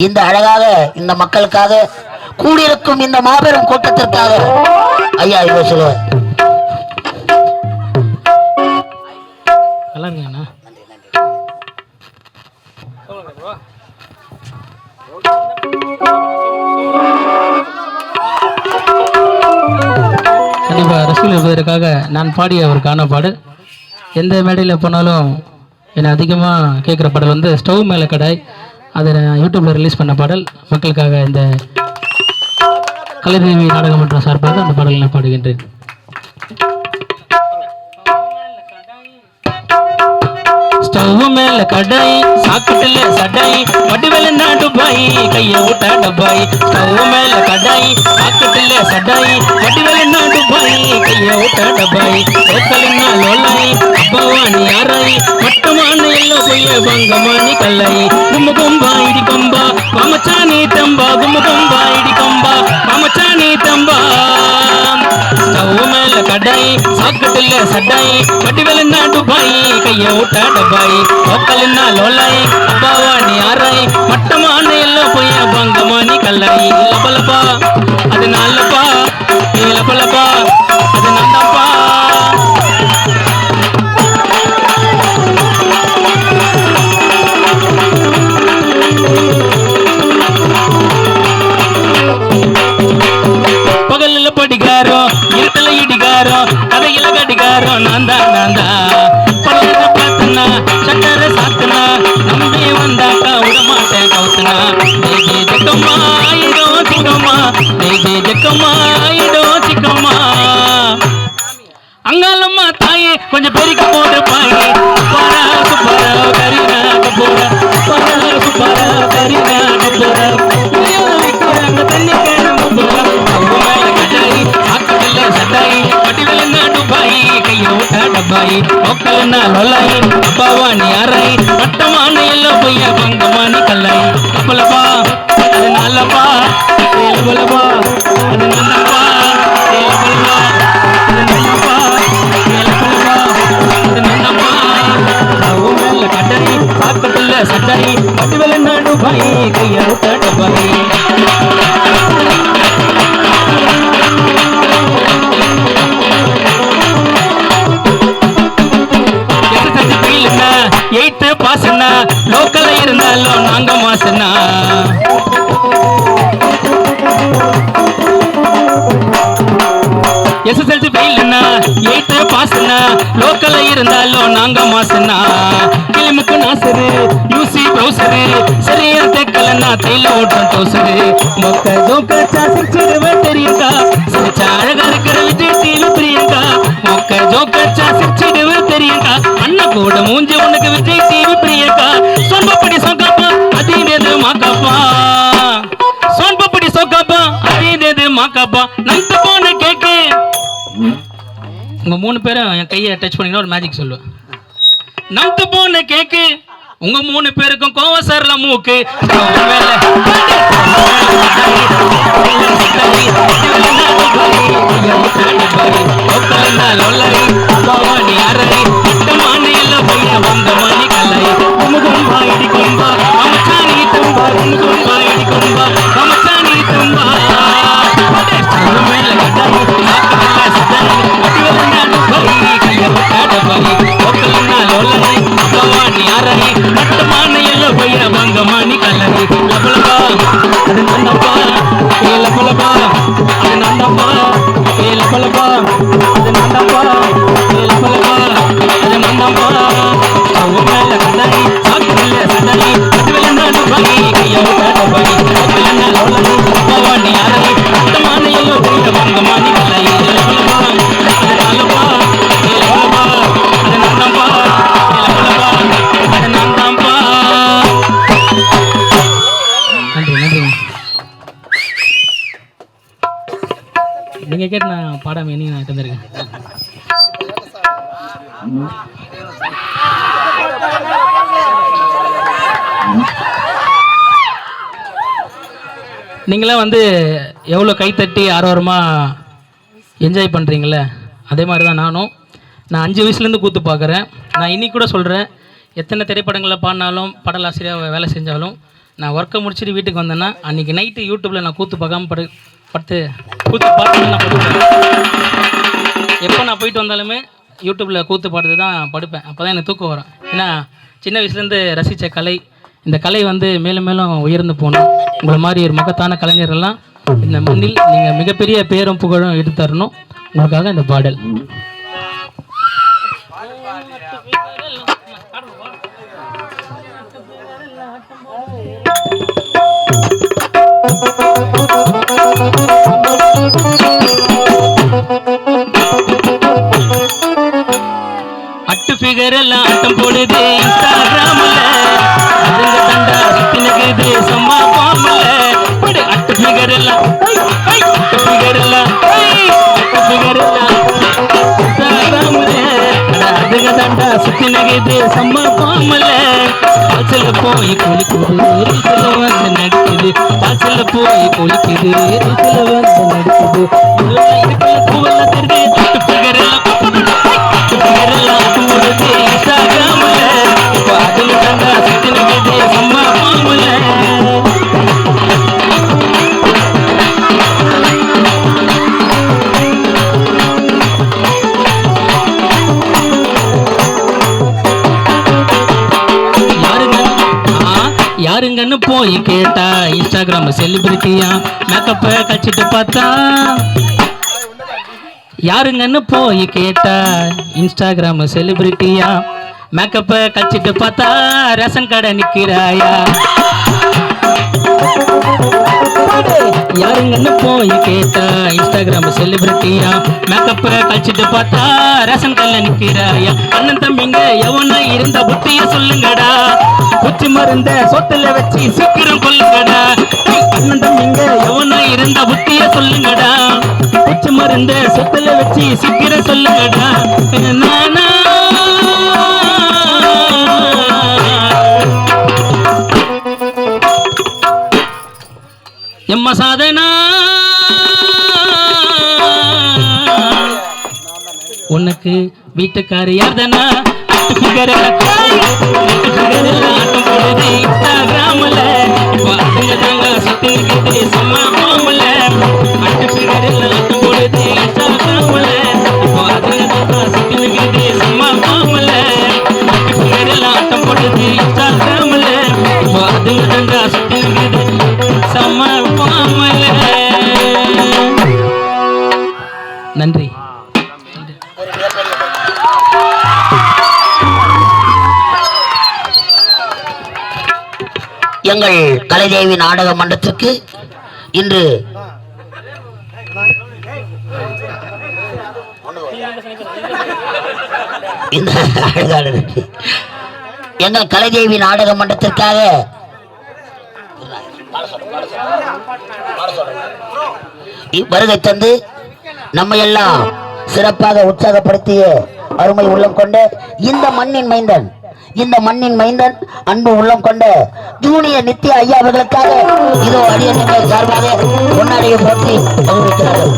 இந்த அழகாக இந்த மக்களுக்காக கூடியிருக்கும் இந்த மாபெரும் கூட்டத்திற்காக. ஐயா இவ சொல்லுவார் கண்டிப்பாக இருப்பதற்காக நான் பாடிய ஒரு காண பாடு எந்த மேடையில் போனாலும் என்னை அதிகமாக கேட்குற பாடல் வந்து ஸ்டவ் மேலே கடாய். அதை யூடியூப்ல யூடியூப்பில் ரிலீஸ் பண்ண பாடல் மக்களுக்காக இந்த கலைதேவி நாடகமன்றம் சார்பாக அந்த பாடலை நான் பாடுகின்றேன். ஸ்டவ் மேல கடாய் சாக்கட்டுல சடாய் வடிவெல நாட்டு பாய் கைய விட்டா டப்பாய் ஸ்டவ் மேல கடாய் சாக்கட்டுல சடாய் வடிவெல நாட்டு பாய் கைய விட்டா டப்பாய் ஓக்கலினா லோலாய் அப்பவாணி யாராய் பங்கமானி கல்லை கும்ப கும்பா இடி கம்பா. மாமச்சானி தம்பா. கும்ப கும்பா இடி கம்பா. மாமச்சானி தம்பா. ஸ்டவ் மேல கடாய் சாக்கட்டுல சடாய் வடிவெல நாட்டு கைய விட்டா டப்பாய் ஓக்கலினா லோலாய் அப்பவாணி யாராய் மட்டமான எல்லோ பொய்ய பங்கமானி கல்லாய் லபலபா அது நல்லப்பா. ஏ லபலபா அது நந்தப்பா கொஞ்சம் பெருக்கி போட்டு பாயே ஆக்கடல்ல சட்டாயி வடிவெல நாடு பாயி கைய விட்டா எயித்து லோக்கல்ல இருந்தாலும் நாங்க மாசனா எஸ்எஸ்எல்சி இல்லைன்னா எயித்து பாஸ்னா லோக்கல்ல இருந்தாலும் நாங்க மாசுனா. கிளிமுக்கு நாசரு யூசி ப்ரௌசரு சரியா தெக்கலன்னா தைல ஓட்டம் தோசரு மொக்க ஜோக்க சாசிச்சிருவேன் தெரியுங்கா சிரிச்சா அழகா இருக்கிற விஜய் டிவி பிரியங்கா. மொக்க ஜோக்க சாசிச்சிடுவேன் தெரியுங்கா அண்ணா கூட மூஞ்சி உனக்கு விஜய் டிவி பிரியங்கா. சொன்பப்படி சொக்கப்பா அதீனது மாக்கப்பா. சொன்பப்படி சொக்கப்பா அதீனது மாக்கப்பா. நந்த உங்கள் மூணு பேரும் என் கையை டச் பண்ணீங்கன்னா ஒரு மேஜிக் சொல்லுவேன். நந்து போன கேக்கு உங்க மூணு பேருக்கும் கோவம் சரல மூக்கு. நீங்களாம் வந்து எவ்வளோ கைத்தட்டி ஆரோரமாக என்ஜாய் பண்ணுறீங்களே அதே மாதிரி தான் நானும். நான் அஞ்சு வயசுலேருந்து கூத்து பார்க்குறேன். நான் இன்னைக்கு கூட சொல்கிறேன் எத்தனை திரைப்படங்களில் பாடினாலும் பாடலாசிரியராக வேலை செஞ்சாலும் நான் ஒர்க்கை முடிச்சுட்டு வீட்டுக்கு வந்தேன்னா அன்றைக்கி நைட்டு யூடியூப்பில் நான் கூத்து பார்க்காம படு படுத்து கூத்து பார்த்து நான் எப்போ நான் போயிட்டு வந்தாலுமே யூடியூப்பில் கூத்து பாடுறது தான் படுப்பேன். அப்போ தான் எனக்கு தூக்கம் வரும். ஏன்னா சின்ன வயசுலேருந்து ரசித்த கலை இந்த கலை வந்து மேலும் மேலும் உயர்ந்து போகணும். உங்களை மாதிரி ஒரு மகத்தான கலைஞர்கள்லாம் இந்த மண்ணில் நீங்கள் மிகப்பெரிய பேரும் புகழும் எடுத்து தரணும். உங்களுக்காக இந்த பாடல். அட்டு இன்ஸ்டாகிராம்ல அட அதுங்க தண்டா சுத்தி நகுது சும்மா பாம்பல காய்ச்சல போய் குளிக்குது ரீசல வந்து நடிக்குது காய்ச்சல போய் குளிக்குது ரீசல வந்து நடிக்குது இருக்கிற பூவெல்லாம் போய் கேட்டா இன்ஸ்டாகிராம் செலிபிரிட்டியா மேக்கப்பை கழிச்சிட்டு பார்த்தா. யாருங்கன்னு போய் கேட்டா இன்ஸ்டாகிராம் செலிபிரிட்டியா மேக்கப்பை கழிச்சிட்டு பார்த்தா ரேஷன் கடை நிக்கிறாயா? யாருங்கன்னு போய் கேட்டா? இன்ஸ்டாகிராம் செலிபிரிட்டியா மேக்கப்ப கழிச்சிட்டு பார்த்தா ரேஷன் கல்ல நிக்கிறாயா? அண்ணன் தம்பிங்க எவனா இருந்த புத்திய சொல்லுங்கடா. குச்சி மருந்த சொத்துல வச்சு சீக்கிரம் கொல்லுங்கடா அண்ணன் தம்பிங்க எவனா இருந்த புத்திய சொல்லுங்கடா. குச்சி மருந்த சொத்துல வச்சு சீக்கிரம் சொல்லுங்கடா. சாதனா உனக்கு வீட்டுக்காரி யார்தானா? அட்டு figure ஆட்டம் போடுது இப்போ அதுங்க தாங்க சுத்தி நிக்குது சும்மா போகல. அட்டு எங்கள் கலைதேவி நாடக மன்றத்திற்கு இன்று இந்த எங்கள் கலைதேவி நாடக மன்றத்திற்காக வருகை தந்து நம்ம எல்லாம் சிறப்பாக உற்சாகப்படுத்திய அருமை உள்ளம் கொண்ட இந்த மண்ணின் மைந்தன் இந்த மண்ணின் மைந்தன் அன்பு உள்ளம் கொண்ட ஜூனியர் நித்யா ஐயா அவர்களுக்காக இதோ அடியர்கள் சார்பாக பொன்னாடியை போட்டி அறிவிக்கிறார்கள்